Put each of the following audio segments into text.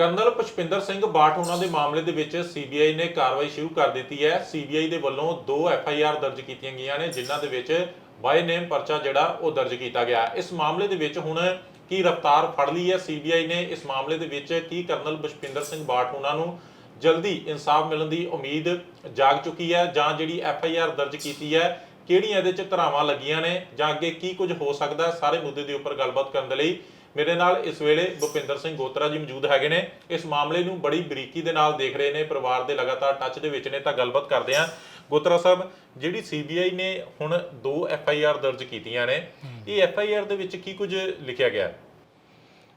Colonel Pushpinder Singh Bath ਉਹਨਾਂ ਦੇ ਮਾਮਲੇ ਦੇ ਵਿੱਚ ਸੀਬੀਆਈ ਨੇ ਕਾਰਵਾਈ ਸ਼ੁਰੂ ਕਰ ਦਿੱਤੀ ਹੈ। ਸੀਬੀਆਈ ਦੇ ਵੱਲੋਂ ਦੋ ਐਫ ਆਈ ਆਰ ਦਰਜ ਕੀਤੀਆਂ ਗਈਆਂ ਨੇ, ਜਿਨ੍ਹਾਂ ਦੇ ਵਿੱਚ ਬਾਈ ਨੇਮ ਪਰਚਾ ਜਿਹੜਾ ਉਹ ਦਰਜ ਕੀਤਾ ਗਿਆ। ਇਸ ਮਾਮਲੇ ਦੇ ਵਿੱਚ ਹੁਣ ਕੀ ਰਫਤਾਰ ਫੜ ਲਈ ਹੈ ਸੀਬੀਆਈ ਨੇ? ਇਸ ਮਾਮਲੇ ਦੇ ਵਿੱਚ ਕੀ ਕਰਨਲ ਪੁਸ਼ਪਿੰਦਰ ਸਿੰਘ ਬਾਠ ਉਹਨਾਂ ਨੂੰ ਜਲਦੀ ਇਨਸਾਫ ਮਿਲਣ ਦੀ ਉਮੀਦ ਜਾਗ ਚੁੱਕੀ ਹੈ ਜਾਂ ਜਿਹੜੀ ਐਫ ਆਈ ਆਰ ਦਰਜ ਕੀਤੀ ਹੈ, ਕਿਹੜੀਆਂ ਇਹਦੇ ਚ ਧਰਾਵਾਂ ਲੱਗੀਆਂ ਨੇ ਜਾਂ ਅੱਗੇ ਕੀ ਕੁਝ ਹੋ ਸਕਦਾ ਸਾਰੇ ਮੁੱਦੇ ਦੇ ਉੱਪਰ ਗੱਲਬਾਤ ਕਰਨ ਦੇ ਲਈ ਮੇਰੇ ਨਾਲ ਇਸ ਵੇਲੇ ਭੁਪਿੰਦਰ ਸਿੰਘ ਗੋਤਰਾ ਜੀ ਮੌਜੂਦ ਹੈਗੇ ਨੇ। ਇਸ ਮਾਮਲੇ ਨੂੰ ਬੜੀ ਬਰੀਕੀ ਦੇ ਨਾਲ ਦੇਖ ਰਹੇ ਨੇ, ਪਰਿਵਾਰ ਦੇ ਲਗਾਤਾਰ ਟੱਚ ਦੇ ਵਿੱਚ ਨੇ ਤਾਂ ਗੱਲਬਾਤ ਕਰਦੇ ਹਾਂ। ਗੋਤਰਾ ਸਾਹਿਬ, ਜਿਹੜੀ ਸੀਬੀਆਈ ਨੇ ਹੁਣ ਦੋ ਐਫ ਆਈ ਆਰ ਦਰਜ ਕੀਤੀਆਂ ਨੇ, ਇਹ ਐਫ ਆਈ ਆਰ ਦੇ ਵਿੱਚ ਕੀ ਕੁਝ ਲਿਖਿਆ ਗਿਆ? ਹੈ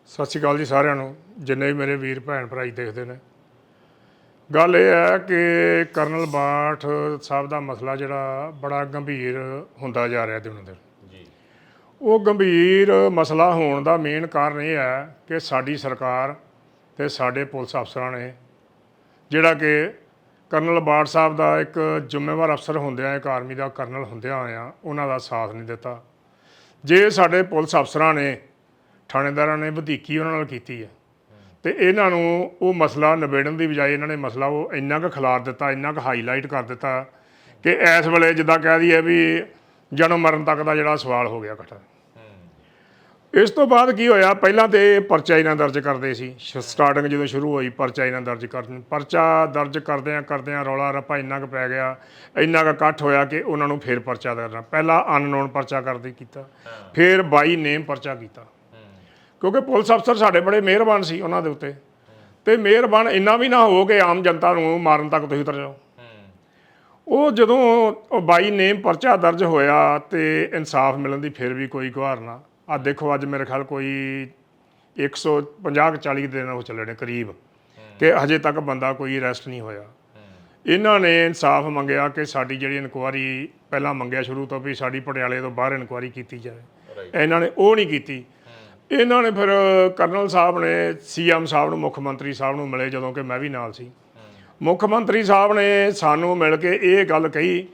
ਸਤਿ ਸ਼੍ਰੀ ਅਕਾਲ ਜੀ ਸਾਰਿਆਂ ਨੂੰ, ਜਿੰਨੇ ਵੀ ਮੇਰੇ ਵੀਰ ਭੈਣ ਭਰਾ ਜੀ ਦੇਖਦੇ ਨੇ। ਗੱਲ ਇਹ ਹੈ ਕਿ ਕਰਨਲ ਬਾਠ ਸਾਹਿਬ ਦਾ ਮਸਲਾ ਜਿਹੜਾ ਬੜਾ ਗੰਭੀਰ ਹੁੰਦਾ ਜਾ ਰਿਹਾ ਦਿਨੋਂ ਦਿਨ। ਉਹ ਗੰਭੀਰ ਮਸਲਾ ਹੋਣ ਦਾ ਮੇਨ ਕਾਰਨ ਇਹ ਹੈ ਕਿ ਸਾਡੀ ਸਰਕਾਰ ਤੇ ਸਾਡੇ ਪੁਲਿਸ ਅਫਸਰਾਂ ਨੇ ਜਿਹੜਾ ਕਿ ਕਰਨਲ ਬਾੜ ਸਾਹਿਬ ਦਾ ਇੱਕ ਜ਼ਿੰਮੇਵਾਰ ਅਫਸਰ ਹੁੰਦਿਆਂ, ਇੱਕ ਆਰਮੀ ਦਾ ਕਰਨਲ ਹੁੰਦਿਆਂ ਆ ਉਹਨਾਂ ਦਾ ਸਾਥ ਨਹੀਂ ਦਿੱਤਾ। ਜੇ ਸਾਡੇ ਪੁਲਿਸ ਅਫਸਰਾਂ ਨੇ, ਥਾਣੇਦਾਰਾਂ ਨੇ ਵਧੀਕੀ ਉਹਨਾਂ ਨਾਲ ਕੀਤੀ ਹੈ, ਤੇ ਇਹਨਾਂ ਨੂੰ ਉਹ ਮਸਲਾ ਨਿਬੇੜਨ ਦੀ ਬਜਾਏ ਇਹਨਾਂ ਨੇ ਮਸਲਾ ਉਹ ਇੰਨਾ ਕੁ ਖਿਲਾਰ ਦਿੱਤਾ, ਇੰਨਾ ਕੁ ਹਾਈਲਾਈਟ ਕਰ ਦਿੱਤਾ ਕਿ ਇਸ ਵੇਲੇ ਜਿੱਦਾਂ ਕਹਿ ਦਈਏ ਵੀ ਜਨਮ ਮਰਨ ਤੱਕ ਦਾ ਜਿਹੜਾ ਸਵਾਲ ਹੋ ਗਿਆ ਇਕੱਠਾ ਇਸ ਤੋਂ ਬਾਅਦ ਕੀ ਹੋਇਆ? ਪਹਿਲਾਂ ਤੇ ਇਹ ਪਰਚਾ ਇਹਨਾਂ ਦਰਜ ਕਰਦੇ ਸੀ। ਸਟਾਰਟਿੰਗ ਜਦੋਂ ਸ਼ੁਰੂ ਹੋਈ, ਪਰਚਾ ਇਹਨਾਂ ਦਰਜ ਕਰਨ ਪਰਚਾ ਦਰਜ ਕਰਦਿਆਂ ਕਰਦਿਆਂ ਰੌਲਾ ਰੱਪਾ ਇੰਨਾ ਕੁ ਪੈ ਗਿਆ, ਇੰਨਾ ਕੁ ਇਕੱਠ ਹੋਇਆ ਕਿ ਉਹਨਾਂ ਨੂੰ ਫੇਰ ਪਰਚਾ ਕਰਨਾ ਪਹਿਲਾਂ ਅਨਨੋਨ ਪਰਚਾ ਕਰਦੇ ਕੀਤਾ, ਫੇਰ ਬਾਈ ਨੇਮ ਪਰਚਾ ਕੀਤਾ। ਕਿਉਂਕਿ ਪੁਲਿਸ ਅਫਸਰ ਸਾਡੇ ਬੜੇ ਮਿਹਰਬਾਨ ਸੀ ਉਹਨਾਂ ਦੇ ਉੱਤੇ। ਤੇ ਮਿਹਰਬਾਨ ਇੰਨਾ ਵੀ ਨਾ ਹੋ ਕਿ ਆਮ ਜਨਤਾ ਨੂੰ ਮਾਰਨ ਤੱਕ ਤੁਸੀਂ ਉਤਰ ਜਾਓ। ਉਹ ਜਦੋਂ ਬਾਈ ਨੇਮ ਪਰਚਾ ਦਰਜ ਹੋਇਆ ਤੇ ਇਨਸਾਫ ਮਿਲਣ ਦੀ ਫਿਰ ਵੀ ਕੋਈ ਗੁਹਾਰ ਨਾ। ਆ ਦੇਖੋ ਅੱਜ ਮੇਰੇ ਖਿਆਲ ਕੋਈ 150 40 ਦਿਨ ਉਹ ਚੱਲੇ ਨੇ ਕਰੀਬ ਕਿ ਹਜੇ ਤੱਕ ਬੰਦਾ ਕੋਈ ਅਰੈਸਟ ਨਹੀਂ ਹੋਇਆ। ਇਹਨਾਂ ਨੇ ਇਨਸਾਫ ਮੰਗਿਆ ਕਿ ਸਾਡੀ ਜਿਹੜੀ ਇਨਕੁਆਰੀ ਪਹਿਲਾਂ ਮੰਗਿਆ ਸ਼ੁਰੂ ਤੋਂ ਵੀ ਸਾਡੀ ਪਟਿਆਲੇ ਤੋਂ ਬਾਹਰ ਇਨਕੁਆਰੀ ਕੀਤੀ ਜਾਵੇ। ਇਹਨਾਂ ਨੇ ਉਹ ਨਹੀਂ ਕੀਤੀ। ਇਹਨਾਂ ਨੇ ਫਿਰ ਕਰਨਲ ਸਾਹਿਬ ਨੇ ਸੀਐਮ ਸਾਹਿਬ ਨੂੰ ਮੁੱਖ ਮੰਤਰੀ ਸਾਹਿਬ ਨੂੰ ਮਿਲੇ ਜਦੋਂ ਕਿ ਮੈਂ ਵੀ ਨਾਲ ਸੀ। ਮੁੱਖ ਮੰਤਰੀ ਸਾਹਿਬ ਨੇ ਸਾਨੂੰ ਮਿਲ ਕੇ ਇਹ ਗੱਲ ਕਹੀ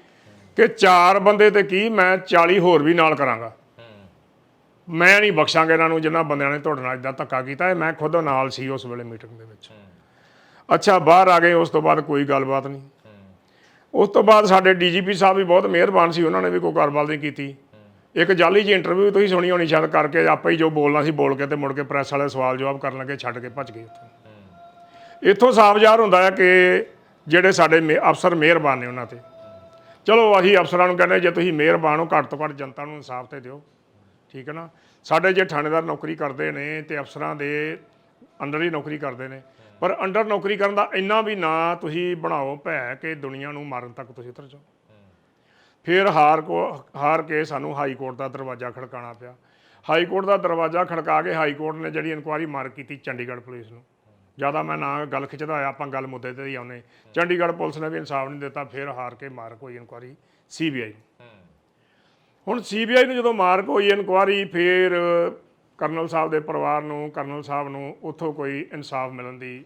ਕਿ ਚਾਰ ਬੰਦੇ ਤੇ ਕੀ ਮੈਂ 40 ਹੋਰ ਵੀ ਨਾਲ ਕਰਾਂਗਾ। ਮੈਂ ਨਹੀਂ ਬਖਸ਼ਾਂਗਾ ਇਹਨਾਂ ਨੂੰ ਜਿਨ੍ਹਾਂ ਬੰਦਿਆਂ ਨੇ ਤੁਹਾਡੇ ਨਾਲ ਇਦਾਂ ਧੱਕਾ ਕੀਤਾ ਇਹ ਮੈਂ ਖੁਦ ਨਾਲ ਸੀ ਉਸ ਵੇਲੇ ਮੀਟਿੰਗ ਦੇ ਵਿੱਚ। ਅੱਛਾ ਬਾਹਰ ਆ ਗਏ ਉਸ ਤੋਂ ਬਾਅਦ ਕੋਈ ਗੱਲਬਾਤ ਨਹੀਂ। ਉਸ ਤੋਂ ਬਾਅਦ ਸਾਡੇ ਡੀਜੀਪੀ ਸਾਹਿਬ ਵੀ ਬਹੁਤ ਮਿਹਰਬਾਨ ਸੀ ਉਹਨਾਂ ਨੇ ਵੀ ਕੋਈ ਗੱਲਬਾਤ ਨਹੀਂ ਕੀਤੀ। ਇੱਕ ਜਾਲੀ ਜੀ ਇੰਟਰਵਿਊ ਤੁਸੀਂ ਸੁਣੀ ਹੋਣੀ ਸ਼ਾਇਦ ਕਰਕੇ ਆਪੇ ਹੀ ਜੋ ਬੋਲਣਾ ਸੀ ਬੋਲ ਕੇ ਤੇ ਮੁੜ ਕੇ ਪ੍ਰੈਸ ਵਾਲੇ ਸਵਾਲ ਜਵਾਬ ਕਰਨ ਲੱਗੇ ਛੱਡ ਕੇ ਭੱਜ ਗਏ ਉੱਥੋਂ। ਇੱਥੋਂ ਸਾਫ਼ ਜ਼ਾਹਰ ਹੁੰਦਾ ਹੈ ਕਿ ਜਿਹੜੇ ਸਾਡੇ ਅਫਸਰ ਮਿਹਰਬਾਨ ਨੇ ਉਹਨਾਂ ਤੇ। ਚਲੋ ਅਸੀਂ ਅਫਸਰਾਂ ਨੂੰ ਕਹਿੰਦੇ ਜੇ ਤੁਸੀਂ ਮਿਹਰਬਾਨ ਹੋ ਘੱਟ ਤੋਂ ਘੱਟ ਜਨਤਾ ਨੂੰ ਇਨਸਾਫ ਤੇ ਦਿਓ। ਠੀਕ ਹੈ ਨਾ? ਸਾਡੇ ਜੇ ਥਾਣੇਦਾਰ ਨੌਕਰੀ ਕਰਦੇ ਨੇ ਤੇ ਅਫਸਰਾਂ ਦੇ ਅੰਡਰ ਹੀ ਨੌਕਰੀ ਕਰਦੇ ਨੇ, ਪਰ ਅੰਡਰ ਨੌਕਰੀ ਕਰਨ ਦਾ ਇੰਨਾ ਵੀ ਨਾ ਤੁਸੀਂ ਬਣਾਓ ਭੈ ਕਿ ਦੁਨੀਆ ਨੂੰ ਮਾਰਨ ਤੱਕ ਤੁਸੀਂ ਉਤਰ ਜਾਓ। ਫਿਰ ਹਾਰ ਕੋ, ਹਾਰ ਕੇ ਸਾਨੂੰ ਹਾਈ ਕੋਰਟ ਦਾ ਦਰਵਾਜ਼ਾ ਖੜਕਾਉਣਾ ਪਿਆ। ਹਾਈ ਕੋਰਟ ਦਾ ਦਰਵਾਜ਼ਾ ਖੜਕਾ ਕੇ ਹਾਈ ਕੋਰਟ ਨੇ ਜਿਹੜੀ ਇਨਕੁਆਇਰੀ ਮਾਰ ਕੀਤੀ ਚੰਡੀਗੜ੍ਹ ਪੁਲਿਸ ਨੂੰ। ਜ਼ਿਆਦਾ ਮੈਂ ਨਾ ਗੱਲ ਖਿੱਚਦਾ ਹੋਇਆ, ਆਪਾਂ ਗੱਲ ਮੁੱਦੇ ਤੇ ਹੀ ਆਉਨੇ ਚੰਡੀਗੜ੍ਹ ਪੁਲਿਸ ਨੇ ਵੀ ਇਨਸਾਫ ਨਹੀਂ ਦਿੱਤਾ, ਫਿਰ ਹਾਰ ਕੇ ਮਾਰ ਕੋਈ ਇਨਕੁਆਇਰੀ ਸੀਬੀਆਈ ਹੁਣ ਸੀਬੀਆਈ ਨੂੰ ਜਦੋਂ ਮਾਰਕ ਹੋਈ ਇਨਕੁਆਰੀ, ਫਿਰ ਕਰਨਲ ਸਾਹਿਬ ਦੇ ਪਰਿਵਾਰ ਨੂੰ, ਕਰਨਲ ਸਾਹਿਬ ਨੂੰ ਉੱਥੋਂ ਕੋਈ ਇਨਸਾਫ ਮਿਲਣ ਦੀ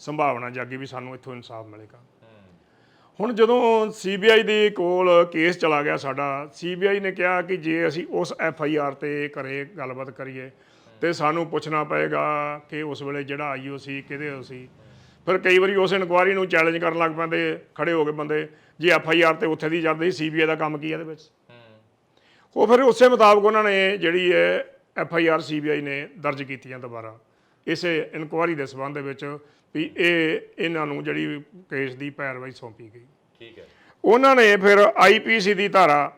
ਸੰਭਾਵਨਾ ਜਾਗੀ ਵੀ ਸਾਨੂੰ ਇੱਥੋਂ ਇਨਸਾਫ ਮਿਲੇਗਾ। ਹੁਣ ਜਦੋਂ ਸੀਬੀਆਈ ਦੇ ਕੋਲ ਕੇਸ ਚਲਾ ਗਿਆ ਸਾਡਾ, ਸੀਬੀਆਈ ਨੇ ਕਿਹਾ ਕਿ ਜੇ ਅਸੀਂ ਉਸ ਐਫ ਆਈ ਆਰ ਤੇ ਕਰੇ ਗੱਲਬਾਤ ਕਰੀਏ ਤੇ ਸਾਨੂੰ ਪੁੱਛਣਾ ਪਏਗਾ ਕਿ ਉਸ ਵੇਲੇ ਜਿਹੜਾ ਆਈਓ ਸੀ ਕਿਹਦੇ ਹੋ ਸੀ। ਫਿਰ ਕਈ ਵਾਰੀ ਉਸ ਇਨਕੁਆਰੀ ਨੂੰ ਚੈਲੰਜ ਕਰਨ ਲੱਗ ਪੈਂਦੇ, ਖੜੇ ਹੋ ਕੇ ਬੰਦੇ, ਜੇ ਐਫ ਆਈ ਆਰ ਤੇ ਉੱਥੇ ਦੀ ਜਾਂਦੀ, ਸੀਬੀਆਈ ਦਾ ਕੰਮ ਕੀ ਹੈ ਇਹਦੇ ਵਿੱਚ? ਉਹ ਫਿਰ ਉਸੇ ਮੁਤਾਬਕ ਉਹਨਾਂ ਨੇ ਜਿਹੜੀ ਹੈ ਐਫ ਆਈ ਆਰ ਸੀਬੀਆਈ ਨੇ ਦਰਜ ਕੀਤੀਆਂ ਦੁਬਾਰਾ। ਇਸੇ ਇਨਕੁਆਰੀ ਦੇ ਸਬੰਧ ਦੇ ਵਿੱਚ ਵੀ ਇਹ ਇਹਨਾਂ ਨੂੰ ਜਿਹੜੀ ਕੇਸ ਦੀ ਪੈਰਵਾਈ ਸੌਂਪੀ ਗਈ। ਠੀਕ ਹੈ। ਉਹਨਾਂ ਨੇ ਫਿਰ ਆਈਪੀਸੀ ਦੀ ਧਾਰਾ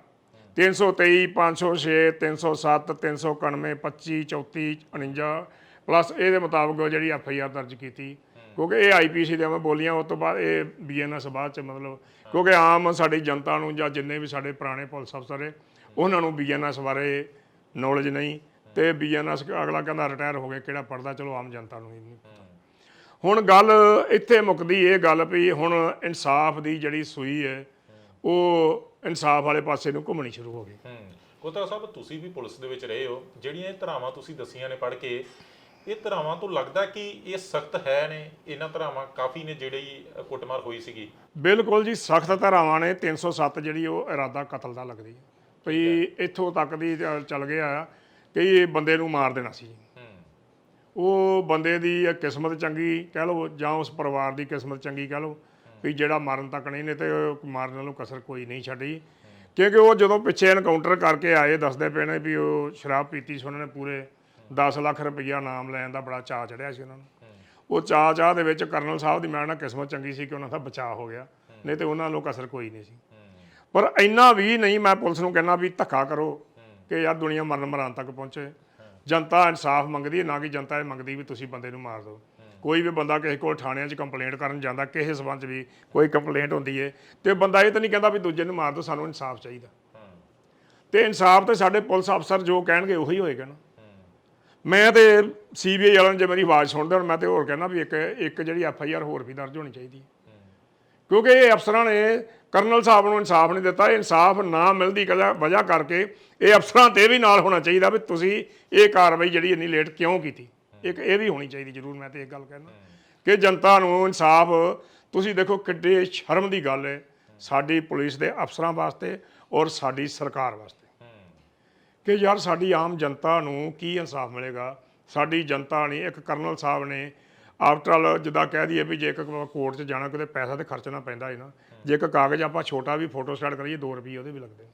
323 506 307 391 25 34 49 ਪਲੱਸ ਇਹਦੇ ਮੁਤਾਬਕ ਜਿਹੜੀ ਐਫ ਆਈ ਆਰ ਦਰਜ ਕੀਤੀ। ਕਿਉਂਕਿ ਇਹ ਆਈਪੀਸੀ ਦੇ ਮੈਂ ਬੋਲੀਆਂ ਉਸ ਤੋਂ ਬਾਅਦ ਇਹ ਬੀਐਨਐਸ ਬਾਅਦ ਚ ਮਤਲਬ ਕਿਉਂਕਿ ਆਮ ਸਾਡੀ ਜਨਤਾ ਨੂੰ ਜਾਂ ਜਿੰਨੇ ਵੀ ਸਾਡੇ ਪੁਰਾਣੇ ਪੁਲਿਸ ਅਫਸਰ ਹੈ ਉਹਨਾਂ ਨੂੰ ਬੀਐਨਐਸ ਬਾਰੇ ਨੌਲੇਜ ਨਹੀਂ ਤੇ ਬੀਐਨਐਸ ਅਗਲਾ ਕਹਿੰਦਾ ਰਿਟਾਇਰ ਹੋ ਗਿਆ ਕਿਹੜਾ ਪੜਦਾ ਚਲੋ ਆਮ ਜਨਤਾ ਨੂੰ ਨਹੀਂ ਹੁਣ ਗੱਲ ਇੱਥੇ ਮੁੱਕਦੀ ਇਹ ਗੱਲ ਵੀ ਹੁਣ ਇਨਸਾਫ ਦੀ ਜਿਹੜੀ ਸੂਈ ਹੈ ਉਹ ਇਨਸਾਫ ਵਾਲੇ ਪਾਸੇ ਨੂੰ ਘੁੰਮਣੀ ਸ਼ੁਰੂ ਹੋ ਗਈ। ਕੋਤਰਾ ਸਾਹਿਬ ਤੁਸੀਂ ਵੀ ਪੁਲਿਸ ਦੇ ਵਿੱਚ ਰਹੇ ਹੋ। ਜਿਹੜੀਆਂ ਇਹ ਧਰਾਵਾਂ ਤੁਸੀਂ ਦਸੀਆਂ ਨੇ ਪੜ੍ਹ ਕੇ ਇਹ ਧਰਾਵਾਂ ਤੋਂ ਲੱਗਦਾ ਕਿ ਇਹ ਸਖਤ ਹੈ ਨੇ? ਇਹਨਾਂ ਧਰਾਵਾਂ ਕਾਫੀ ਨੇ ਜਿਹੜੀ ਕੁੱਟਮਾਰ ਹੋਈ ਸੀਗੀ। ਬਿਲਕੁਲ ਜੀ ਸਖਤ ਧਾਰਾਵਾਂ ਨੇ। 307 ਜਿਹੜੀ ਉਹ ਇਰਾਦਾ ਕਤਲ ਦਾ ਲੱਗਦੀ ਹੈ। ਵੀ ਇੱਥੋਂ ਤੱਕ ਦੀ ਚ- ਚੱਲ ਗਿਆ ਕਿ ਇਹ ਬੰਦੇ ਨੂੰ ਮਾਰ ਦੇਣਾ ਸੀ। ਉਹ ਬੰਦੇ ਦੀ ਇਹ ਕਿਸਮਤ ਚੰਗੀ ਕਹਿ ਲਓ ਜਾਂ ਉਸ ਪਰਿਵਾਰ ਦੀ ਕਿਸਮਤ ਚੰਗੀ ਕਹਿ ਲਓ ਵੀ ਜਿਹੜਾ ਮਰਨ ਤੱਕ ਨਹੀਂ ਨੇ ਤੇ ਮਾਰਨ ਨੂੰ ਕਸਰ ਕੋਈ ਨਹੀਂ ਛੱਡੀ। ਕਿਉਂਕਿ ਉਹ ਜਦੋਂ ਪਿੱਛੇ ਐਨਕਾਊਂਟਰ ਕਰਕੇ ਆਏ ਦੱਸਦੇ ਪਏ ਨੇ ਵੀ ਉਹ ਸ਼ਰਾਬ ਪੀਤੀ ਸੀ ਉਹਨਾਂ ਨੇ ਪੂਰੇ 10 ਲੱਖ ਰੁਪਈਆ ਨਾਮ ਲੈਣ ਦਾ ਬੜਾ ਚਾਅ ਚੜਿਆ ਸੀ ਉਹਨਾਂ ਨੂੰ। ਉਹ ਚਾਅ ਚਾਹ ਦੇ ਵਿੱਚ ਕਰਨਲ ਸਾਹਿਬ ਦੀ ਮੈਂ ਨਾ ਕਿਸਮਤ ਚੰਗੀ ਸੀ ਕਿ ਉਹਨਾਂ ਦਾ ਬਚਾਅ ਹੋ ਗਿਆ। ਨਹੀਂ ਤੇ ਉਹਨਾਂ ਨੂੰ ਕਸਰ ਕੋਈ ਨਹੀਂ ਸੀ। ਪਰ ਇੰਨਾ ਵੀ ਨਹੀਂ ਮੈਂ ਪੁਲਿਸ ਨੂੰ ਕਹਿਣਾ ਵੀ ਧੱਕਾ ਕਰੋ ਕਿ ਯਾਰ ਦੁਨੀਆ ਮਰਨ ਮਰਾਨ ਤੱਕ ਪਹੁੰਚੇ। ਜਨਤਾ ਇਨਸਾਫ ਮੰਗਦੀ ਹੈ, ਨਾ ਕਿ ਜਨਤਾ ਇਹ ਮੰਗਦੀ ਵੀ ਤੁਸੀਂ ਬੰਦੇ ਨੂੰ ਮਾਰ ਦਿਓ। ਕੋਈ ਵੀ ਬੰਦਾ ਕਿਸੇ ਕੋਲ ਥਾਣਿਆਂ 'ਚ ਕੰਪਲੇਂਟ ਕਰਨ ਜਾਂਦਾ, ਕਿਸੇ ਸਬੰਧ ਵੀ ਕੋਈ ਕੰਪਲੇਂਟ ਹੁੰਦੀ ਹੈ ਤੇ ਬੰਦਾ ਇਹ ਤਾਂ ਨਹੀਂ ਕਹਿੰਦਾ ਵੀ ਦੂਜੇ ਨੂੰ ਮਾਰ ਦਿਓ, ਸਾਨੂੰ ਇਨਸਾਫ ਚਾਹੀਦਾ। ਤੇ ਇਨਸਾਫ ਤੇ ਸਾਡੇ ਪੁਲਿਸ ਅਫਸਰ ਜੋ ਕਹਿਣਗੇ ਉਹੀ ਹੋਏਗਾ ਨਾ। ਮੈਂ ਤੇ ਸੀਬੀਆਈ ਵਾਲਿਆਂ ਨੂੰ ਜੇ ਮੇਰੀ ਆਵਾਜ਼ ਸੁਣਦੇ ਹੁਣ, ਮੈਂ ਤੇ ਹੋਰ ਕਹਿਣਾ ਵੀ ਇੱਕ ਇੱਕ ਜਿਹੜੀ ਐਫ ਆਈ ਆਰ ਹੋਰ ਵੀ ਦਰਜ ਹੋਣੀ ਚਾਹੀਦੀ। ਹੈ ਕਿਉਂਕਿ ਇਹ ਅਫਸਰਾਂ ਨੇ ਕਰਨਲ ਸਾਹਿਬ ਨੂੰ ਇਨਸਾਫ ਨਹੀਂ ਦਿੱਤਾ, ਇਨਸਾਫ ਨਾ ਮਿਲਦੀ ਕਜਾ, ਵਜ੍ਹਾ ਕਰਕੇ ਇਹ ਅਫਸਰਾਂ ਤੇ ਵੀ ਨਾਲ ਹੋਣਾ ਚਾਹੀਦਾ ਵੀ ਤੁਸੀਂ ਇਹ ਕਾਰਵਾਈ ਜਿਹੜੀ ਇੰਨੀ ਲੇਟ ਕਿਉਂ ਕੀਤੀ? ਇੱਕ ਇਹ ਵੀ ਹੋਣੀ ਚਾਹੀਦੀ ਜ਼ਰੂਰ, ਮੈਂ ਤੇ ਇਹ ਗੱਲ ਕਹਿਣਾ ਕਿ ਜਨਤਾ ਨੂੰ ਇਨਸਾਫ, ਤੁਸੀਂ ਦੇਖੋ ਕਿੱਡੇ ਸ਼ਰਮ ਦੀ ਗੱਲ ਹੈ ਸਾਡੀ ਪੁਲਿਸ ਦੇ ਅਫਸਰਾਂ ਵਾਸਤੇ ਔਰ ਸਾਡੀ ਸਰਕਾਰ ਵਾਸਤੇ ਕਿ ਯਾਰ ਸਾਡੀ ਆਮ ਜਨਤਾ ਨੂੰ ਕੀ ਇਨਸਾਫ ਮਿਲੇਗਾ? ਸਾਡੀ ਜਨਤਾ ਨਹੀਂ, ਇੱਕ ਕਰਨਲ ਸਾਹਿਬ ਨੇ ਆਫਟਰ ਆਲ ਜਿੱਦਾਂ ਕਹਿ ਦਈਏ ਵੀ ਜੇ ਕੋਰਟ 'ਚ ਜਾਣਾ, ਕਿਤੇ ਪੈਸਾ ਤੇ ਖਰਚਣਾ ਪੈਂਦਾ ਹੈ ਨਾ, ਜੇ ਇੱਕ ਕਾਗਜ਼ ਆਪਾਂ ਛੋਟਾ ਵੀ ਫੋਟੋ ਸਟਾਟ ਕਰੀਏ 2 ਰੁਪਏ ਉਹਦੇ ਵੀ ਲੱਗਦੇ ਨੇ।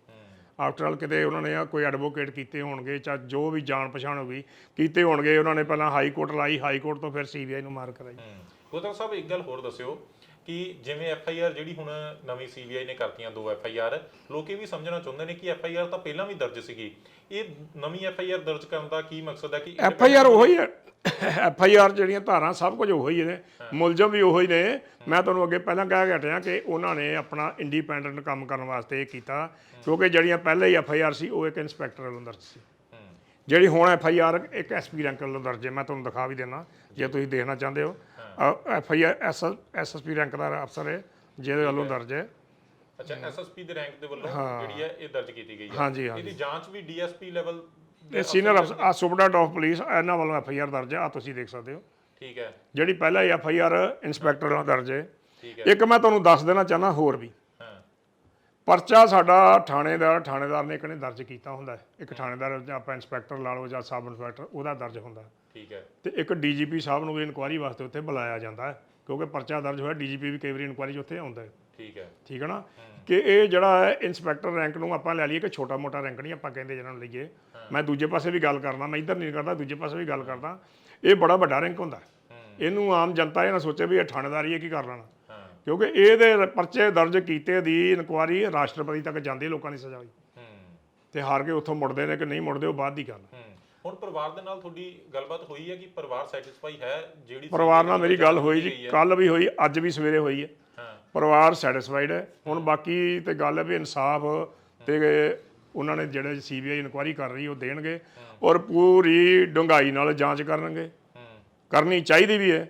ਆਫਟਰ ਆਲ ਕਿਤੇ ਉਹਨਾਂ ਨੇ ਕੋਈ ਐਡਵੋਕੇਟ ਕੀਤੇ ਹੋਣਗੇ ਜਾਂ ਜੋ ਵੀ ਜਾਣ ਪਛਾਣ ਹੋਗੀ ਕੀਤੇ ਹੋਣਗੇ, ਉਹਨਾਂ ਨੇ ਪਹਿਲਾਂ ਹਾਈ ਕੋਰਟ ਲਾਈ, ਹਾਈ ਕੋਰਟ ਤੋਂ ਫਿਰ ਸੀਬੀਆਈ ਨੂੰ ਮਾਰ ਕਰਾਈ। ਗੋਤਮ ਸਾਹਿਬ ਇੱਕ ਗੱਲ ਹੋਰ ਦੱਸਿਓ ਕਿ ਜਿਵੇਂ ਐਫ ਆਈ ਆਰ ਜਿਹੜੀ ਹੁਣ ਨਵੀਂ ਸੀਬੀਆਈ ਨੇ ਕਰਤੀਆਂ ਦੋ ਐਫ ਆਈ ਆਰ, ਲੋਕ ਇਹ ਵੀ ਸਮਝਣਾ ਚਾਹੁੰਦੇ ਨੇ ਕਿ ਐਫ ਆਈ ਆਰ ਤਾਂ ਪਹਿਲਾਂ ਵੀ ਦਰਜ ਸੀਗੀ। ਇਹ ਨਵੀਂ ਐਫ ਆਈ ਆਰ ਦਰਜ ਕਰਨ ਦਾ ਕੀ ਮਕਸਦ ਹੈ ਕਿ ਐਫ ਆਈ ਆਰ ਉਹੀ ਹੈ। ਐਫ ਆਈ ਆਰ ਜਿਹੜੀਆਂ ਧਾਰਾਂ ਸਭ ਕੁਝ ਉਹੀ ਨੇ। ਮੁਲਜ਼ਮ ਵੀ ਉਹੀ ਨੇ। ਮੈਂ ਤੁਹਾਨੂੰ ਅੱਗੇ ਪਹਿਲਾਂ ਕਹਿ ਕੇ ਹਟਿਆ ਕਿ ਉਹਨਾਂ ਨੇ ਆਪਣਾ ਇੰਡੀਪੈਂਡੈਂਟ ਕੰਮ ਕਰਨ ਵਾਸਤੇ ਇਹ ਕੀਤਾ। ਕਿਉਂਕਿ ਜਿਹੜੀਆਂ ਪਹਿਲਾਂ ਹੀ ਐਫ ਆਈ ਆਰ ਸੀ ਉਹ ਇੱਕ ਇਨਸਪੈਕਟਰ ਵੱਲੋਂ ਦਰਜ ਸੀ। ਜਿਹੜੀ ਹੁਣ ਐਫ ਆਈ ਆਰ ਇੱਕ ਐਸਪੀ ਰੈਂਕ ਵੱਲੋਂ ਦਰਜ ਹੈ। ਮੈਂ ਤੁਹਾਨੂੰ ਦਿਖਾ ਵੀ ਦੇਣਾ ਜੇ ਤੁਸੀਂ ਦੇਖਣਾ ਚਾਹੁੰਦੇ ਹੋ। F I R S S P rank ਦਾ ਅਫਸਰ ਹੈ ਜਿਹਦੇ ਵੱਲੋਂ ਦਰਜ ਹੈ। ਅੱਛਾ ਐਸਐਸਪੀ ਦੇ ਰੈਂਕ ਦੇ ਵੱਲੋਂ ਜਿਹੜੀ ਹੈ ਇਹ ਦਰਜ ਕੀਤੀ ਗਈ ਹੈ। ਹਾਂਜੀ ਹਾਂਜੀ। ਇਹਦੀ ਜਾਂਚ ਵੀ ਡੀਐਸਪੀ ਲੈਵਲ ਇਹ ਸੀਨੀਅਰ ਅਫਸਰ ਆ ਸੁਪਰਡੈਂਟ ਆਫ ਪੁਲਿਸ ਇਹਨਾਂ ਵੱਲੋਂ ਐਫ ਆਈ ਆਰ ਦਰਜ ਹੈ। ਆ ਤੁਸੀਂ ਦੇਖ ਸਕਦੇ ਹੋ। ਠੀਕ ਹੈ। ਜਿਹੜੀ ਪਹਿਲਾਂ ਐਫ ਆਈ ਆਰ ਇੰਸਪੈਕਟਰ ਵੱਲੋਂ ਦਰਜ ਹੈ। ਠੀਕ ਹੈ। ਇੱਕ ਮੈਂ ਤੁਹਾਨੂੰ ਦੱਸ ਦੇਣਾ ਚਾਹਨਾ ਹੋਰ ਵੀ। ਹਾਂ। ਪਰਚਾ ਸਾਡਾ ਥਾਣੇਦਾਰ ਥਾਣੇਦਾਰ ਨੇ ਇੱਕ ਨੇ ਦਰਜ ਕੀਤਾ ਹੁੰਦਾ ਹੈ। ਇੱਕ ਥਾਣੇਦਾਰ ਜਾਂ ਆਪਾਂ ਇੰਸਪੈਕਟਰ ਲਾ ਲਓ ਜਾਂ ਸਬ ਇੰਸਪੈਕਟਰ ਉਹਦਾ ਦਰਜ ਹੁੰਦਾ ਹੈ। ਠੀਕ ਹੈ। ਤੇ ਇੱਕ ਡੀਜੀਪੀ ਸਾਹਿਬ ਨੂੰ ਵੀ ਇਨਕੁਆਇਰੀ ਵਾਸਤੇ ਉੱਥੇ ਬੁਲਾਇਆ ਜਾਂਦਾ ਹੈ। ਕਿਉਂਕਿ ਪਰਚਾ ਦਰਜ ਹੋਇਆ ਡੀਜੀਪੀ ਵੀ ਕਈ ਵਾਰੀ ਇਨਕੁਆਇਰੀ 'ਚ ਉੱਥੇ ਆਉਂਦਾ ਹੈ। ਠੀਕ ਹੈ। ਠੀਕ ਹੈ ਨਾ? ਕਿ ਇਹ ਜਿਹੜਾ ਹੈ ਇੰਸਪੈਕਟਰ ਰੈਂਕ ਨੂੰ ਆਪਾਂ ਲੈ ਲਈਏ ਕਿ ਛੋਟਾ ਮੋਟਾ ਰੈਂਕ ਨਹੀਂ ਆਪਾਂ ਕਹਿੰਦੇ ਜਿਹਨਾਂ ਨੂੰ ਲਈਏ। ਮੈਂ ਦੂਜੇ ਪਾਸੇ ਵੀ ਗੱਲ ਕਰਦਾ ਮੈਂ ਇੱਧਰ ਨਹੀਂ ਕਰਦਾ ਦੂਜੇ ਪਾਸੇ ਵੀ ਗੱਲ ਕਰਦਾ। ਇਹ ਬੜਾ ਵੱਡਾ ਰੈਂਕ ਹੁੰਦਾ। ਇਹਨੂੰ ਆਮ ਜਨਤਾ ਇਹ ਨਾ ਸੋਚੇ ਵੀ ਇਹ ਥਾਣੇਦਾਰੀ ਹੈ ਕੀ ਕਰ ਲੈਣਾ? ਕਿਉਂਕਿ ਇਹਦੇ ਪਰਚੇ ਦਰਜ ਕੀਤੇ ਦੀ ਇਨਕੁਆਰੀ ਰਾਸ਼ਟਰਪਤੀ ਤੱਕ ਜਾਂਦੀ ਲੋਕਾਂ ਦੀ ਸਜ਼ਾ ਹੋਈ ਤੇ ਹਾਰ ਕੇ ਉੱਥੋਂ ਮੁੜਦੇ ਨੇ ਕਿ ਨਹੀਂ ਮੁੜਦੇ ਉਹ ਬਾਅਦ ਦੀ ਗੱਲ ਹੁਣ ਪਰਿਵਾਰ ਦੇ ਨਾਲ ਤੁਹਾਡੀ ਗੱਲਬਾਤ ਹੋਈ ਹੈ ਕਿ ਪਰਿਵਾਰ ਸੈਟੀਸਫਾਈ ਹੈ ਜਿਹੜੀ ਪਰਿਵਾਰ ਨਾਲ ਮੇਰੀ ਗੱਲ ਹੋਈ ਜੀ ਕੱਲ ਵੀ ਹੋਈ ਅੱਜ ਵੀ ਸਵੇਰੇ ਹੋਈ ਹਾਂ। ਪਰਿਵਾਰ ਸੈਟੀਸਫਾਈਡ ਹੈ। ਹੁਣ ਬਾਕੀ ਤੇ ਗੱਲ ਹੈ ਵੀ ਇਨਸਾਫ ਤੇ ਉਹਨਾਂ ਨੇ ਜਿਹੜੇ ਸੀਬੀਆਈ ਇਨਕੁਆਰੀ ਕਰ ਰਹੀ ਉਹ ਦੇਣਗੇ ਔਰ ਪੂਰੀ ਡੂੰਘਾਈ ਨਾਲ ਜਾਂਚ ਕਰਨਗੇ। ਕਰਨੀ ਚਾਹੀਦੀ ਵੀ ਹੈ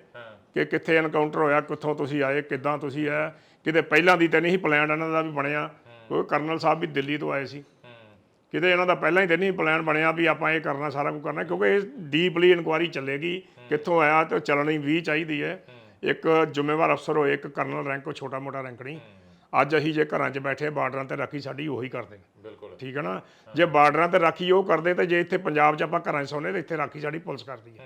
ਕਿ ਕਿੱਥੇ ਐਨਕਾਊਂਟਰ ਹੋਇਆ ਕਿੱਥੋਂ ਤੁਸੀਂ ਆਏ ਕਿੱਦਾਂ ਤੁਸੀਂ ਆਏ। ਕਿਤੇ ਪਹਿਲਾਂ ਦੀ ਤਾਂ ਨਹੀਂ ਪਲਾਨ ਇਹਨਾਂ ਦਾ ਵੀ ਬਣਿਆ। ਕਿਉਂਕਿ ਕਰਨਲ ਸਾਹਿਬ ਵੀ ਦਿੱਲੀ ਤੋਂ ਆਏ ਸੀ। ਕਿਤੇ ਇਹਨਾਂ ਦਾ ਪਹਿਲਾਂ ਹੀ ਤਾਂ ਨਹੀਂ ਪਲਾਨ ਬਣਿਆ ਵੀ ਆਪਾਂ ਇਹ ਕਰਨਾ ਸਾਰਾ ਕੁਝ ਕਰਨਾ ਕਿਉਂਕਿ ਇਹ ਡੀਪਲੀ ਇਨਕੁਆਰੀ ਚੱਲੇਗੀ। ਕਿੱਥੋਂ ਆਇਆ ਤੇ ਚੱਲਣੀ ਵੀ ਚਾਹੀਦੀ ਹੈ। ਇੱਕ ਜ਼ਿੰਮੇਵਾਰ ਅਫਸਰ ਹੋਏ ਇੱਕ ਕਰਨਲ ਰੈਂਕ ਕੋਈ ਛੋਟਾ ਮੋਟਾ ਰੈਂਕ ਨਹੀਂ। ਅੱਜ ਅਸੀਂ ਜੇ ਘਰਾਂ 'ਚ ਬੈਠੇ ਬਾਰਡਰਾਂ ਤੇ ਰਾਖੀ ਸਾਡੀ ਉਹੀ ਕਰਦੇ ਬਿਲਕੁਲ। ਠੀਕ ਹੈ ਨਾ? ਜੇ ਬਾਰਡਰਾਂ ਤੇ ਰਾਖੀ ਉਹ ਕਰਦੇ ਤੇ ਜੇ ਇੱਥੇ ਪੰਜਾਬ 'ਚ ਆਪਾਂ ਘਰਾਂ 'ਚ ਸੌਂਦੇ ਤੇ ਇੱਥੇ ਰਾਖੀ ਸਾਡੀ ਪੁਲਿਸ ਕਰਦੀ ਹੈ।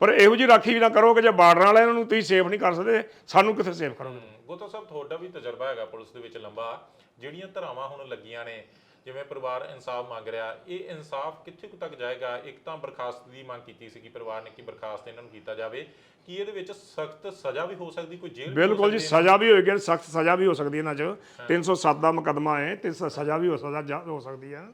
ਪਰ ਇਹੋ ਜਿਹੀ ਰਾਖੀ ਵੀ ਨਾ ਕਰੋ ਕਿ ਜੇ ਬਾਰਡਰਾਂ ਵਾਲਿਆਂ ਨੂੰ ਤੁਸੀਂ ਸੇਫ ਨਹੀਂ ਕਰ ਸਕਦੇ ਸਾਨੂੰ ਕਿੱਥੇ ਸੇਫ ਕਰੋਗੇ? ਗੋਤਾ ਸਾਹਿਬ ਤੁਹਾਡਾ ਵੀ ਤਜਰਬਾ ਹੈਗਾ ਪੁਲਿਸ ਦੇ ਵਿੱਚ ਲੰਬਾ। ਜਿਹੜੀਆਂ ਧਰਾਵਾਂ ਹੁਣ ਲੱਗੀਆਂ ਨੇ ਜਿਵੇਂ ਪਰਿਵਾਰ ਇਨਸਾਫ ਮੰਗ ਰਿਹਾ ਇਹ ਇਨਸਾਫ ਕਿੱਥੇ ਕੁ ਤੱਕ ਜਾਏਗਾ? ਇੱਕ ਤਾਂ ਬਰਖਾਸਤ ਦੀ ਮੰਗ ਕੀਤੀ ਸੀ ਕਿ ਪਰਿਵਾਰ ਨੇ ਕਿ ਬਰਖਾਸਤ ਇਹਨਾਂ ਨੂੰ ਕੀਤਾ ਜਾਵੇ ਕਿ ਇਹਦੇ ਵਿੱਚ ਸਖਤ ਸਜ਼ਾ ਵੀ ਹੋ ਸਕਦੀ ਕੋਈ ਜੇਲ੍ਹ ਬਿਲਕੁਲ ਜੀ ਸਜ਼ਾ ਵੀ ਹੋਏਗੀ ਸਖਤ ਸਜ਼ਾ ਵੀ ਹੋ ਸਕਦੀ ਹੈ ਇਹਨਾਂ 'ਚ। 307 ਦਾ ਮੁਕੱਦਮਾ ਹੈ ਤੇ ਸ- ਸਜ਼ਾ ਵੀ ਹੋ ਸਕਦਾ ਜਾ- ਹੋ ਸਕਦੀ ਹੈ।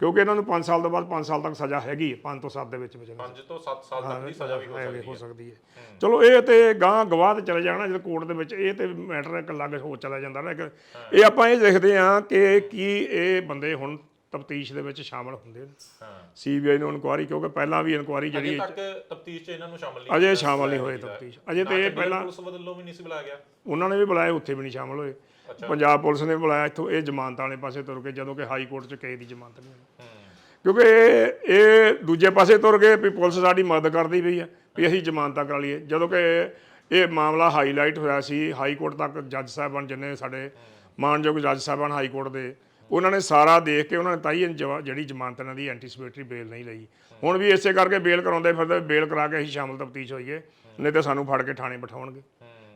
ਕਿਉਂਕਿ ਇਹਨਾਂ ਨੂੰ 5 ਸਾਲ ਤੋਂ ਬਾਅਦ 5 ਸਾਲ ਤੱਕ ਸਜ਼ਾ ਹੈਗੀ 5 ਤੋਂ 7 ਦੇ ਵਿੱਚ ਵਿੱਚ ਇਹਨਾਂ 5 ਤੋਂ 7 ਸਾਲ ਤੱਕ ਦੀ ਸਜ਼ਾ ਵੀ ਹੋ ਸਕਦੀ ਹੋ ਹੈ। ਸਕਦੀ ਹੈ। ਚਲੋ ਇਹ ਤੇ ਗਾਂ ਗਵਾਹ ਤੇ ਚਲੇ ਜਾਣਾ ਜਦ ਕੋਰਟ ਦੇ ਵਿੱਚ ਇਹ ਤੇ ਮੈਟਰ ਇੱਕ ਅਲੱਗ ਹੋ ਚਲਾ ਜਾਂਦਾ ਨਾ ਇਹ ਆਪਾਂ ਇਹ ਦੇਖਦੇ ਹਾਂ ਕਿ ਕੀ ਇਹ ਬੰਦੇ ਹੁਣ ਤਫਤੀਸ਼ ਦੇ ਵਿੱਚ ਸ਼ਾਮਲ ਹੁੰਦੇ ਨੇ। ਹਾਂ। ਸੀਬੀਆਈ ਨੂੰ ਇਨਕੁਆਰੀ ਕਿਉਂਕਿ ਪਹਿਲਾਂ ਵੀ ਇਨਕੁਆਰੀ ਅਜੇ ਜਿਹੜੀ ਤੱਕ ਤਫਤੀਸ਼ 'ਚ ਇਹਨਾਂ ਨੂੰ ਸ਼ਾਮਲ ਨਹੀਂ ਅਜੇ ਸ਼ਾਮਲ ਨਹੀਂ ਹੋਏ। ਤਫਤੀਸ਼। ਅਜੇ ਤੇ ਇਹ ਪਹਿਲਾਂ ਪੁਲਿਸ ਵੱਲੋਂ ਵੀ ਨਹੀਂ ਸੀ ਬੁਲਾਇਆ ਗਿਆ। ਉਹਨਾਂ ਨੇ ਵੀ ਬੁਲਾਏ ਉੱਥੇ ਵੀ ਨਹੀਂ ਸ਼ਾਮਲ ਹੋਏ। ਪੰਜਾਬ ਪੁਲਿਸ ਨੇ ਬੁਲਾਇਆ ਇੱਥੋਂ ਇਹ ਜ਼ਮਾਨਤ ਵਾਲੇ ਪਾਸੇ ਤੁਰ ਕੇ ਜਦੋਂ ਕਿ ਹਾਈ ਕੋਰਟ 'ਚ ਕੇਸ ਦੀ ਜ਼ਮਾਨਤ ਨਹੀਂ ਹੋਈ ਹੂੰ। ਕਿਉਂਕਿ ਇਹ ਇਹ ਦੂਜੇ ਪਾਸੇ ਤੁਰ ਗਏ ਵੀ ਪੁਲਿਸ ਸਾਡੀ ਮਦਦ ਕਰਦੀ ਪਈ ਹੈ ਵੀ ਅਸੀਂ ਜ਼ਮਾਨਤਾਂ ਕਰਾ ਲਈਏ। ਜਦੋਂ ਕਿ ਇਹ ਮਾਮਲਾ ਹਾਈਲਾਈਟ ਹੋਇਆ ਸੀ ਹਾਈ ਕੋਰਟ ਤੱਕ ਜੱਜ ਸਾਹਿਬਾਨ ਜਿੰਨੇ ਸਾਡੇ ਮਾਨਯੋਗ ਜੱਜ ਸਾਹਿਬਾਨ ਹਾਈ ਕੋਰਟ ਦੇ ਉਹਨਾਂ ਨੇ ਸਾਰਾ ਦੇਖ ਕੇ ਉਹਨਾਂ ਨੇ ਤਾਈ ਜਿਹੜੀ ਜ਼ਮਾਨਤ ਇਹਨਾਂ ਦੀ ਐਂਟੀਸਪੇਟਰੀ ਬੇਲ ਨਹੀਂ ਲਈ। ਹੁਣ ਵੀ ਇਸੇ ਕਰਕੇ ਬੇਲ ਕਰਾਉਂਦੇ ਫਿਰਦੇ ਬੇਲ ਕਰਾ ਕੇ ਅਸੀਂ ਸ਼ਾਮਲ ਤਫਤੀਸ਼ ਹੋਈਏ ਨਹੀਂ ਤੇ ਸਾਨੂੰ ਫੜ ਕੇ ਥਾਣੇ ਬਿਠਾਉਣਗੇ।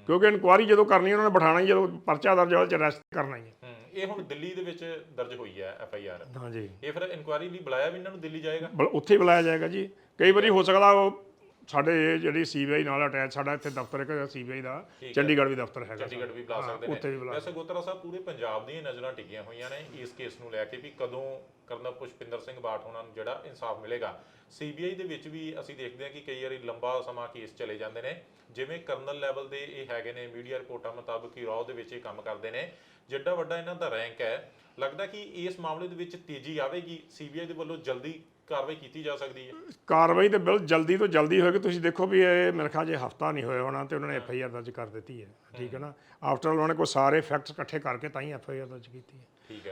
ਕਿਉਂਕਿ ਇਨਕੁਆਰੀ ਜਦੋਂ ਕਰਨੀ ਉਹਨਾਂ ਨੇ ਬਿਠਾਣਾ ਹੀ ਜਦੋਂ ਪਰਚਾ ਦਰਜ ਹੋਇਆ ਚ ਅਰੈਸਟ ਕਰਨਾ ਹੀ ਹੈ। ਹੂੰ ਇਹ ਹੁਣ ਦਿੱਲੀ ਦੇ ਵਿੱਚ ਦਰਜ ਹੋਈ ਹੈ ਐਫ ਆਈ ਆਰ। ਹਾਂਜੀ ਇਹ ਫਿਰ ਇਨਕੁਆਇਰੀ ਲਈ ਬੁਲਾਇਆ ਵੀ ਇਹਨਾਂ ਨੂੰ ਦਿੱਲੀ ਜਾਏਗਾ? ਉੱਥੇ ਹੀ ਬੁਲਾਇਆ ਜਾਏਗਾ ਜੀ। ਕਈ ਵਾਰੀ ਹੋ ਸਕਦਾ ਉਹ ਸਾਡੇ ਜਿਹੜੀ ਸੀਬੀਆਈ ਨਾਲ ਅਟੈਚ ਸਾਡਾ ਇੱਥੇ ਦਫ਼ਤਰ ਇੱਕ ਸੀਬੀਆਈ ਦਾ ਚੰਡੀਗੜ੍ਹ ਵੀ ਦਫ਼ਤਰ ਹੈਗਾ ਚੰਡੀਗੜ੍ਹ ਵੀ ਬੁਲਾ ਹਾਂ, ਸਕਦੇ ਉੱਥੇ ਵੀ ਨੇ ਬੁਲਾ ਵੈਸੇ ਗੋਤਰਾ ਸਾਹਿਬ ਪੂਰੇ ਪੰਜਾਬ ਦੀਆਂ ਨਜ਼ਰਾਂ ਟਿਕੀਆਂ ਹੋਈਆਂ ਨੇ ਇਸ ਕੇਸ ਨੂੰ ਲੈ ਕੇ ਵੀ ਕਦੋਂ ਕਰਨਲ ਪੁਸ਼ਪਿੰਦਰ ਸਿੰਘ ਬਾਠ ਉਹਨਾਂ ਨੂੰ ਜਿਹੜਾ ਇਨਸਾਫ ਮਿਲੇਗਾ। ਸੀਬੀਆਈ ਦੇ ਵਿੱਚ ਵੀ ਅਸੀਂ ਦੇਖਦੇ ਹਾਂ ਕਿ ਕਈ ਵਾਰੀ ਲੰਬਾ ਸਮਾਂ ਕੇਸ ਚਲੇ ਜਾਂਦੇ ਨੇ। ਜਿਵੇਂ ਕਰਨਲ ਲੈਵਲ ਦੇ ਇਹ ਹੈਗੇ ਨੇ ਮੀਡੀਆ ਰਿਪੋਰਟਾਂ ਮੁਤਾਬਕ ਕਿ ਰੌ ਦੇ ਵਿੱਚ ਇਹ ਕੰਮ ਕਰਦੇ ਨੇ। ਜਿੱਡਾ ਵੱਡਾ ਇਹਨਾਂ ਦਾ ਰੈਂਕ ਹੈ ਲੱਗਦਾ ਕਿ ਇਸ ਮਾਮਲੇ ਦੇ ਵਿੱਚ ਤੇਜ਼ੀ ਆਵੇਗੀ। ਸੀਬੀਆਈ ਦੇ ਵੱਲੋਂ ਜਲਦੀ ਕਾਰਵਾਈ ਕੀਤੀ ਜਾ ਸਕਦੀ ਹੈ। ਕਾਰਵਾਈ ਤੇ ਬਿਲ ਜਲਦੀ ਤੋਂ ਜਲਦੀ ਹੋਏਗੀ। ਤੁਸੀਂ ਦੇਖੋ ਵੀ ਇਹ ਮੇਰੇ ਖਿਆਲ ਜੇ ਹਫਤਾ ਨਹੀਂ ਹੋਇਆ ਹੋਣਾ ਤੇ ਉਹਨਾਂ ਨੇ ਐਫ ਆਈ ਆਰ ਦਰਜ ਕਰ ਦਿੱਤੀ ਹੈ। ਠੀਕ ਹੈ ਨਾ? ਆਫਟਰ ਉਹਨਾਂ ਨੇ ਕੋਈ ਸਾਰੇ ਫੈਕਟਸ ਇਕੱਠੇ ਕਰਕੇ ਤਾਂ ਹੀ ਐਫ ਆਈ ਆਰ ਦਰਜ ਕੀਤੀ ਹੈ ਹੈ।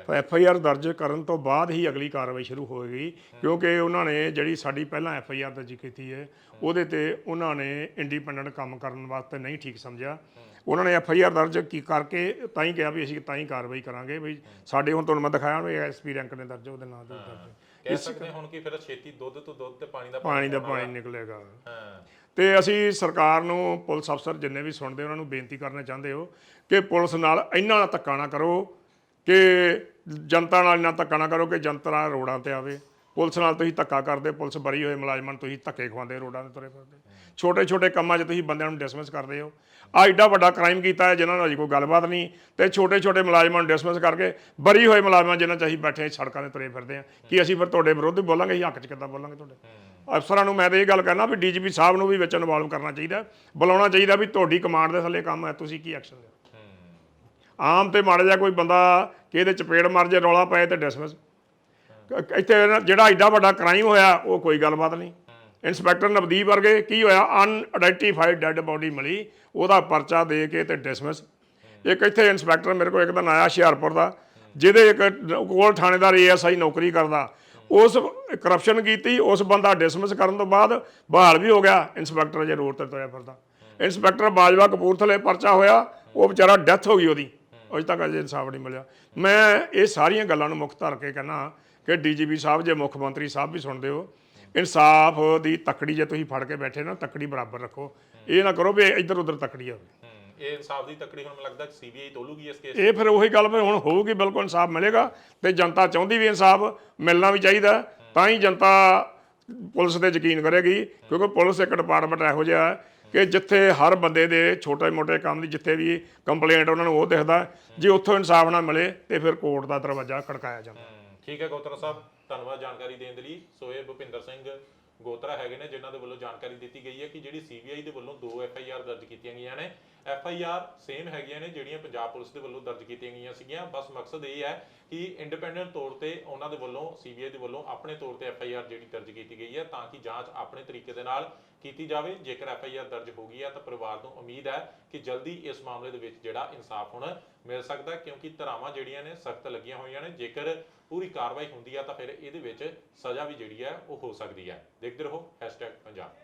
ਤਾਂ ਐਫ ਆਈ ਆਰ ਦਰਜ ਕਰਨ ਤੋਂ ਬਾਅਦ ਹੀ ਅਗਲੀ ਕਾਰਵਾਈ ਸ਼ੁਰੂ ਹੋਏਗੀ ਕਿਉਂਕਿ ਉਹਨਾਂ ਨੇ ਜਿਹੜੀ ਸਾਡੀ ਪਹਿਲਾਂ ਐਫ ਆਈ ਆਰ ਦਰਜ ਕੀਤੀ ਹੈ ਉਹਦੇ ਤੇ ਉਹਨਾਂ ਨੇ ਇੰਡੀਪੈਂਡੈਂਟ ਕੰਮ ਕਰਨ ਵਾਸਤੇ ਨਹੀਂ ਠੀਕ ਸਮਝਿਆ। ਉਹਨਾਂ ਨੇ ਐਫ ਆਈ ਆਰ ਦਰਜ ਕੀ ਕਰਕੇ ਤਾਂ ਹੀ ਕਿਹਾ ਵੀ ਅਸੀਂ ਤਾਂ ਹੀ ਕਾਰਵਾਈ ਕਰਾਂਗੇ ਵੀ ਸਾਡੇ ਹੁਣ ਤੁਹਾਨੂੰ ਮੈਂ ਦਿਖਾਇਆ ਵੀ ਐਸਪੀ ਰੈਂਕ ਨੇ ਦਰਜ ਉਹਦੇ ਨਾਂ ਤੇ ਦਰਜ। ਕਹਿ ਸਕਦੇ ਹੁਣ ਕਿ ਫਿਰ ਛੇਤੀ ਦੁੱਧ ਤੋਂ ਦੁੱਧ ਤੇ ਪਾਣੀ ਦਾ ਪਾਣੀ ਦਾ ਪਾਣੀ ਨਿਕਲੇਗਾ। ਹਾਂ। ਤੇ ਅਸੀਂ ਸਰਕਾਰ ਨੂੰ ਪੁਲਿਸ ਅਫਸਰ ਜਿੰਨੇ ਵੀ ਸੁਣਦੇ ਉਹਨਾਂ ਨੂੰ ਬੇਨਤੀ ਕਰਨਾ ਚਾਹੁੰਦੇ ਹੋ ਕਿ ਪੁਲਿਸ ਨਾਲ ਇੰਨਾ ਧੱਕਾ ਨਾ ਕਰੋ ਕਿ ਜਨਤਾ ਨਾਲ ਇੰਨਾ ਧੱਕਾ ਨਾ ਕਰੋ ਕਿ ਜਨਤਾ ਰੋਡਾਂ ਤੇ ਆਵੇ। ਪੁਲਿਸ ਨਾਲ ਤੁਸੀਂ ਧੱਕਾ ਕਰਦੇ, ਪੁਲਿਸ ਬਰੀ ਹੋਏ ਮੁਲਾਜ਼ਮਾਂ ਨੂੰ ਤੁਸੀਂ ਧੱਕੇ ਖਵਾਉਂਦੇ ਰੋਡਾਂ ਤੇ ਤੁਰੇ ਫਿਰਦੇ। ਛੋਟੇ ਛੋਟੇ ਕੰਮਾਂ 'ਚ ਤੁਸੀਂ ਬੰਦਿਆਂ ਨੂੰ ਡਿਸਮਿਸ ਕਰਦੇ ਹੋ। ਆ ਐਡਾ ਵੱਡਾ ਕ੍ਰਾਈਮ ਕੀਤਾ ਹੈ ਜਿਨ੍ਹਾਂ ਨਾਲ ਅਜੇ ਕੋਈ ਗੱਲਬਾਤ ਨਹੀਂ ਤੇ ਛੋਟੇ ਛੋਟੇ ਮੁਲਾਜ਼ਮਾਂ ਨੂੰ ਡਿਸਮਿਸ ਕਰਕੇ ਬਰੀ ਹੋਏ ਮੁਲਾਜ਼ਮਾਂ ਜਿਨ੍ਹਾਂ 'ਚ ਅਸੀਂ ਬੈਠੇ ਸੜਕਾਂ ਤੇ ਤੁਰੇ ਫਿਰਦੇ ਆ ਕਿ ਅਸੀਂ ਫਿਰ ਤੁਹਾਡੇ ਵਿਰੁੱਧ ਬੋਲਾਂਗੇ? ਅਸੀਂ ਹੱਕ 'ਚ ਕਿੱਦਾਂ ਬੋਲਾਂਗੇ ਤੁਹਾਡੇ? ਅਫਸਰਾਂ ਨੂੰ ਮੈਂ ਤਾਂ ਇਹ ਗੱਲ ਕਹਿਣਾ ਵੀ ਡੀਜੀਪੀ ਸਾਹਿਬ ਨੂੰ ਵੀ ਵਿੱਚ ਇਨਵੋਲਵ ਕਰਨਾ ਚਾਹੀਦਾ। ਬੁਲਾਉਣਾ ਚਾਹੀਦਾ ਵੀ ਤੁਹਾਡੀ ਕਮਾਂਡ ਦੇ ਥੱਲੇ ਕੰਮ ਹੈ, ਤੁਸੀਂ ਕੀ ਐਕਸ਼ਨ ਲਿਓ ਆਮ ਤੇ ਮਾੜਾ ਜਿਹਾ ਕੋਈ ਬੰਦਾ ਕਿ ਇਹਦੇ ਚਪੇੜ ਮਾਰ ਜੇ ਰੌਲਾ ਪਏ ਤੇ ਡਿਸਮਿਸ ਇੱਥੇ ਜਿਹੜਾ ਐਡਾ ਵੱਡਾ ਕ੍ਰਾਈਮ ਹੋਇਆ ਉਹ ਕੋਈ ਗੱਲਬਾਤ ਨਹੀਂ। ਇੰਸਪੈਕਟਰ ਨਵਦੀਪ ਵਰਗੇ ਕੀ ਹੋਇਆ? ਅਨਆਇਡੈਂਟੀਫਾਈਡ ਡੈੱਡ ਬਾਡੀ ਮਿਲੀ ਉਹਦਾ ਪਰਚਾ ਦੇ ਕੇ ਤੇ ਡਿਸਮਿਸ ਇੱਕ ਇੱਥੇ ਇੰਸਪੈਕਟਰ ਮੇਰੇ ਕੋਲ ਇੱਕ ਦਿਨ ਆਇਆ ਹੁਸ਼ਿਆਰਪੁਰ ਦਾ ਜਿਹਦੇ ਇੱਕ ਕੋਲ ਥਾਣੇਦਾਰ ਏਐਸਆਈ ਨੌਕਰੀ ਕਰਦਾ। ਉਸ ਕਰਪਸ਼ਨ ਕੀਤੀ ਉਸ ਬੰਦਾ ਡਿਸਮਿਸ ਕਰਨ ਤੋਂ ਬਾਅਦ ਬਹਾਲ ਵੀ ਹੋ ਗਿਆ ਇੰਸਪੈਕਟਰ ਜੇ ਰੋਡ ਤੇ ਤੁਰਿਆ ਫਿਰਦਾ। ਇੰਸਪੈਕਟਰ ਬਾਜਵਾ ਕਪੂਰਥਲੇ ਪਰਚਾ ਹੋਇਆ ਉਹ ਵਿਚਾਰਾ ਡੈਥ ਹੋ ਗਈ ਉਹਦੀ। ਅਜੇ ਤੱਕ ਅਜੇ ਇਨਸਾਫ ਨਹੀਂ ਮਿਲਿਆ। ਮੈਂ ਇਹ ਸਾਰੀਆਂ ਗੱਲਾਂ ਨੂੰ ਮੁੱਖ ਧਰ ਕੇ ਕਹਿੰਦਾ ਕਿ ਡੀਜੀਪੀ ਸਾਹਿਬ ਜੇ ਮੁੱਖ ਮੰਤਰੀ ਸਾਹਿਬ ਵੀ ਸੁਣਦੇ ਹੋ ਇਨਸਾਫ ਦੀ ਤਕੜੀ ਜੇ ਤੁਸੀਂ ਫੜ ਕੇ ਬੈਠੇ ਨਾ ਤਕੜੀ ਬਰਾਬਰ ਰੱਖੋ। ਇਹ ਨਾ ਕਰੋ ਵੀ ਇੱਧਰ ਉੱਧਰ ਤਕੜੀ ਆਵੇ ਹੂੰ ਇਹ ਇਨਸਾਫ ਦੀ ਤਕੜੀ ਹੁਣ ਮੈਨੂੰ ਲੱਗਦਾ ਸੀਬੀਆਈ ਤੋਲੂਗੀ ਇਸ ਕੇਸ ਇਹ ਫਿਰ ਉਹੀ ਗੱਲ ਫਿਰ ਹੁਣ ਹੋਊਗੀ ਬਿਲਕੁਲ ਇਨਸਾਫ ਮਿਲੇਗਾ ਤੇ ਜਨਤਾ ਚਾਹੁੰਦੀ ਵੀ ਇਨਸਾਫ ਮਿਲਣਾ ਵੀ ਚਾਹੀਦਾ। ਤਾਂ ਹੀ ਜਨਤਾ ਪੁਲਿਸ ਤੇ ਯਕੀਨ ਕਰੇਗੀ ਕਿਉਂਕਿ ਪੁਲਿਸ ਇੱਕ ਡਿਪਾਰਟਮੈਂਟ ਇਹੋ ਜਿਹਾ ਹੈ ਕਿ ਜਿੱਥੇ ਹਰ ਬੰਦੇ ਦੇ ਛੋਟੇ-ਮੋਟੇ ਕੰਮ ਦੀ ਜਿੱਥੇ ਵੀ ਕੰਪਲੇਂਟ ਉਹਨਾਂ ਨੂੰ ਉਹ ਦਿਖਦਾ ਜੇ ਉੱਥੋਂ ਇਨਸਾਫ ਨਾ ਮਿਲੇ ਤੇ ਫਿਰ ਕੋਰਟ ਦਾ ਦਰਵਾਜ਼ਾ ਖੜਕਾਇਆ ਜਾਂਦਾ। ਠੀਕ ਹੈ ਗੋਤਰਾ ਸਾਹਿਬ, ਧੰਨਵਾਦ ਜਾਣਕਾਰੀ ਦੇਣ ਦੇ ਲਈ। ਸੋ ਇਹ ਭੁਪਿੰਦਰ ਸਿੰਘ ਗੋਤਰਾ ਹੈਗੇ ਨੇ, ਜਿਨ੍ਹਾਂ ਦੇ ਵੱਲੋਂ ਜਾਣਕਾਰੀ ਦਿੱਤੀ ਗਈ ਹੈ ਕਿ ਜਿਹੜੀ ਸੀਬੀਆਈ ਦੇ ਵੱਲੋਂ ਦੋ ਐਫ ਆਈ ਆਰ ਦਰਜ ਕੀਤੀਆਂ ਗਈਆਂ ਨੇ। ਐਫ ਆਈ ਆਰ ਸੇਮ ਹੈਗੀਆਂ ਨੇ ਜਿਹੜੀਆਂ ਪੰਜਾਬ ਪੁਲਿਸ ਦੇ ਵੱਲੋਂ ਦਰਜ ਕੀਤੀਆਂ ਗਈਆਂ ਸੀਗੀਆਂ। ਬਸ ਮਕਸਦ ਇਹ ਹੈ ਕਿ ਇੰਡੀਪੈਂਡੈਂਟ ਤੌਰ ਤੇ ਉਹਨਾਂ ਦੇ ਵੱਲੋਂ ਸੀਬੀਆਈ ਦੇ ਵੱਲੋਂ ਆਪਣੇ ਤੌਰ ਤੇ ਐਫ ਆਈ ਆਰ ਜਿਹੜੀ ਦਰਜ ਕੀਤੀ ਗਈ ਹੈ ਤਾਂ ਕਿ ਜਾਂਚ ਆਪਣੇ ਤਰੀਕੇ ਦੇ ਨਾਲ ਕੀਤੀ ਜਾਵੇ। ਜੇਕਰ ਐਫ ਆਈ ਆਰ ਦਰਜ ਹੋ ਗਈ ਹੈ ਤਾਂ ਪਰਿਵਾਰ ਨੂੰ ਉਮੀਦ ਹੈ ਕਿ ਜਲਦੀ ਇਸ ਮਾਮਲੇ ਦੇ ਵਿੱਚ ਜਿਹੜਾ ਇਨਸਾਫ ਹੁਣ ਮਿਲ ਸਕਦਾ ਕਿਉਂਕਿ ਧਰਾਵਾਂ ਜਿਹੜੀਆਂ ਨੇ ਸਖਤ ਲੱਗੀਆਂ ਹੋਈਆਂ ਨੇ। ਜੇਕਰ ਪੂਰੀ ਕਾਰਵਾਈ ਹੁੰਦੀ ਹੈ ਤਾਂ ਫਿਰ ਇਹਦੇ ਵਿੱਚ ਸਜ਼ਾ ਵੀ ਜਿਹੜੀ ਹੈ ਉਹ ਹੋ ਸਕਦੀ ਹੈ। ਦੇਖਦੇ ਰਹੋ, hashtag #ਪੰਜਾਬ।